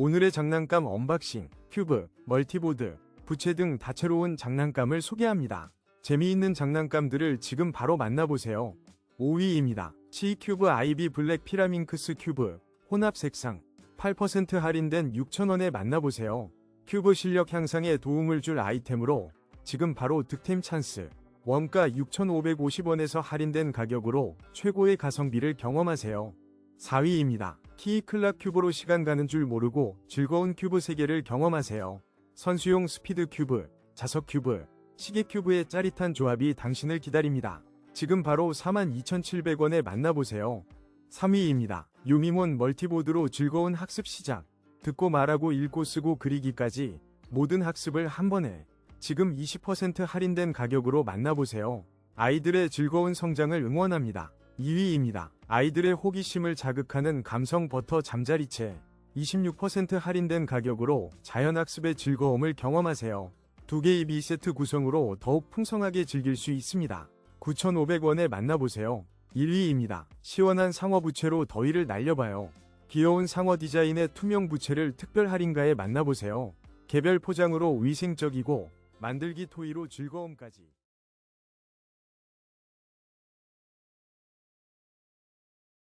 오늘의 장난감 언박싱, 큐브, 멀티보드, 부채 등 다채로운 장난감을 소개합니다. 재미있는 장난감들을 지금 바로 만나보세요. 5위입니다. C큐브 아이비 블랙 피라밍크스 큐브 혼합 색상 8% 할인된 6,000원에 만나보세요. 큐브 실력 향상에 도움을 줄 아이템으로 지금 바로 득템 찬스. 원가 6,550원에서 할인된 가격으로 최고의 가성비를 경험하세요. 4위입니다. 키 클락 큐브로 시간 가는 줄 모르고 즐거운 큐브 세계를 경험하세요. 선수용 스피드 큐브, 자석 큐브, 시계 큐브의 짜릿한 조합이 당신을 기다립니다. 지금 바로 42,700원에 만나보세요. 3위입니다. 유미몬 멀티보드로 즐거운 학습 시작. 듣고 말하고 읽고 쓰고 그리기까지 모든 학습을 한 번에 지금 20% 할인된 가격으로 만나보세요. 아이들의 즐거운 성장을 응원합니다. 2위입니다. 아이들의 호기심을 자극하는 감성 버터 잠자리채 26% 할인된 가격으로 자연학습의 즐거움을 경험하세요. 두 개의 B세트 구성으로 더욱 풍성하게 즐길 수 있습니다. 9,500원에 만나보세요. 1위입니다. 시원한 상어 부채로 더위를 날려봐요. 귀여운 상어 디자인의 투명 부채를 특별 할인가에 만나보세요. 개별 포장으로 위생적이고 만들기 토이로 즐거움까지.